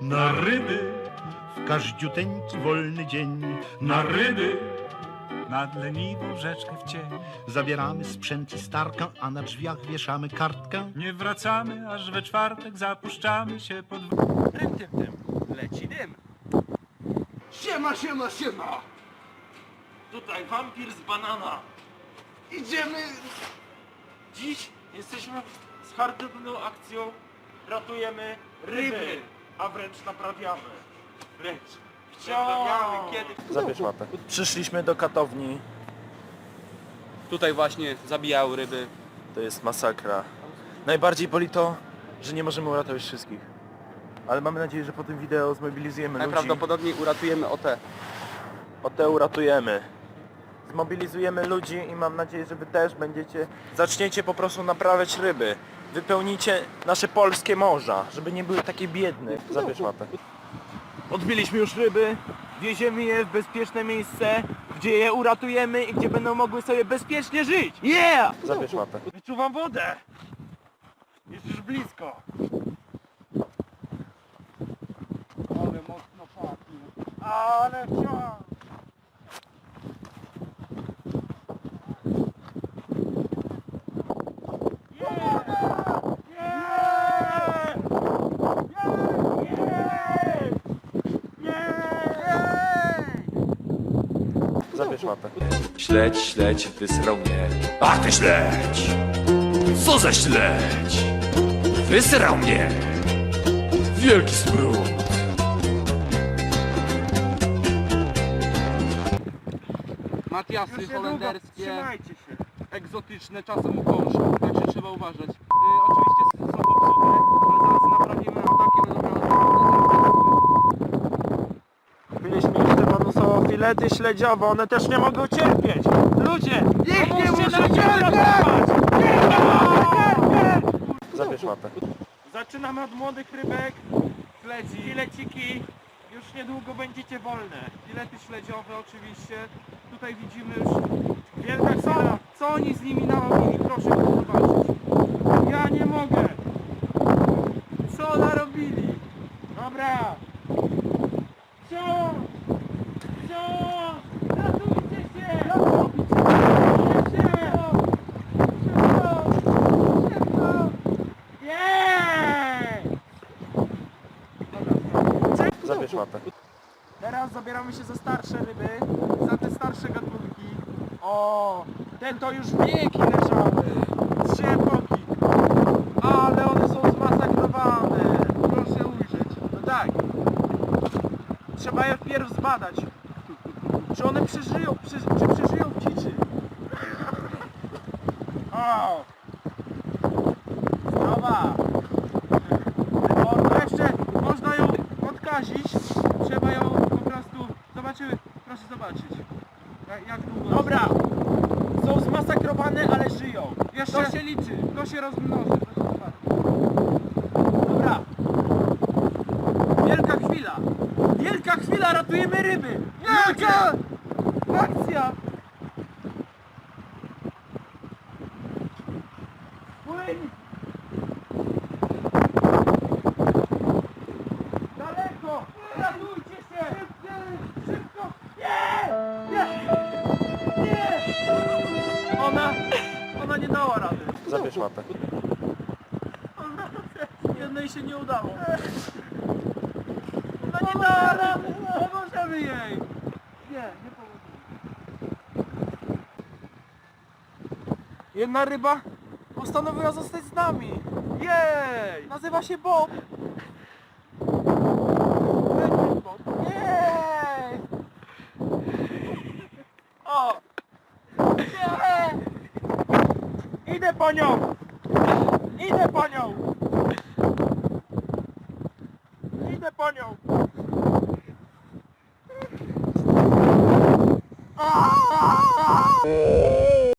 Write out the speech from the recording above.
na ryby, w każdziuteńki wolny dzień, na ryby. Nad leniwą rzeczkę w cień. Zabieramy sprzęt i starkę, a na drzwiach wieszamy kartkę. Nie wracamy, aż we czwartek zapuszczamy się pod... Tym, tym, tym. Leci dym. Siema, siema, siema! Tutaj wampir z banana. Idziemy... Dziś jesteśmy z charytatywną akcją Ratujemy ryby, Ryby. A wręcz naprawiamy. Wręcz. Naprawiamy kiedy... Zabierz łapę. Przyszliśmy do katowni. Tutaj właśnie zabijały ryby. To jest masakra. Najbardziej boli to, że nie możemy uratować wszystkich. Ale mamy nadzieję, że po tym wideo zmobilizujemy ludzi. Najprawdopodobniej uratujemy OT. O te uratujemy. Zmobilizujemy ludzi i mam nadzieję, że wy też będziecie... Zaczniecie po prostu naprawiać ryby. Wypełnicie nasze polskie morza, żeby nie były takie biedne. Zabierz łapę. Odbiliśmy już ryby, wieziemy je w bezpieczne miejsce, gdzie je uratujemy i gdzie będą mogły sobie bezpiecznie żyć. Yeah! Zabierz łapę. Wyczuwam wodę. Jest już blisko. Ale mocno pachnie. Ale wciąż. Zabierz łapę. Śledź, śledź, wysrał mnie. Ach ty śledź! Co za śledź? Wysrał mnie! Wielki smród! Matiasy holenderskie, Trzymajcie się. egzotyczne, czasem ukąszą, także trzeba uważać. Y, oczywiście są popsute, ale zaraz naprawimy atakiem będą Kupiliśmy już te bonusofilety śledziowe, one też nie mogą cierpieć. Ludzie, niech nie muszą cierpieć! Zabierz łapę. Zaczynamy od młodych rybek. Śledzi. Fileciki. Już niedługo będziecie wolne. Filety śledziowe oczywiście. Tutaj widzimy już wielka chwila. Co oni z nimi narobili? Proszę zobaczyć. Ja nie mogę. Co narobili? Dobra. Wciąż! Wciąż! Ratujcie się! Ratujcie się! Szybko! Szybko! Jej! Zabierz łapę. Teraz zabieramy się za starsze ryby, za te starsze gatunki. O, te to już wieki leżały. Trzy epoki. Ale one są zmasakrowane. Proszę ujrzeć. No tak. Trzeba je wpierw zbadać. Czy one przeżyją, prze, czy przeżyją w dziczy. O! Zdrowa! Można jeszcze, można ją odkazić. Trzeba ją po prostu, proszę zobaczyć. Jak, jak długo... Dobra! Są zmasakrowane, ale żyją. Jeszcze... To się liczy, to się rozmnoży. Dobra. Wielka chwila. Wielka chwila, ratujemy ryby. Wielka! Akcja! Płyń! Nie dała rady. Zabierz łapę. Jednej się nie udało. Ona nie dała rady! Pomożemy jej! Nie, nie pomożemy. Jedna ryba postanowiła zostać z nami. Jej! Nazywa się Bob. Będzie Bob. Jej! Idę po nią! Idę po nią! Idę po nią!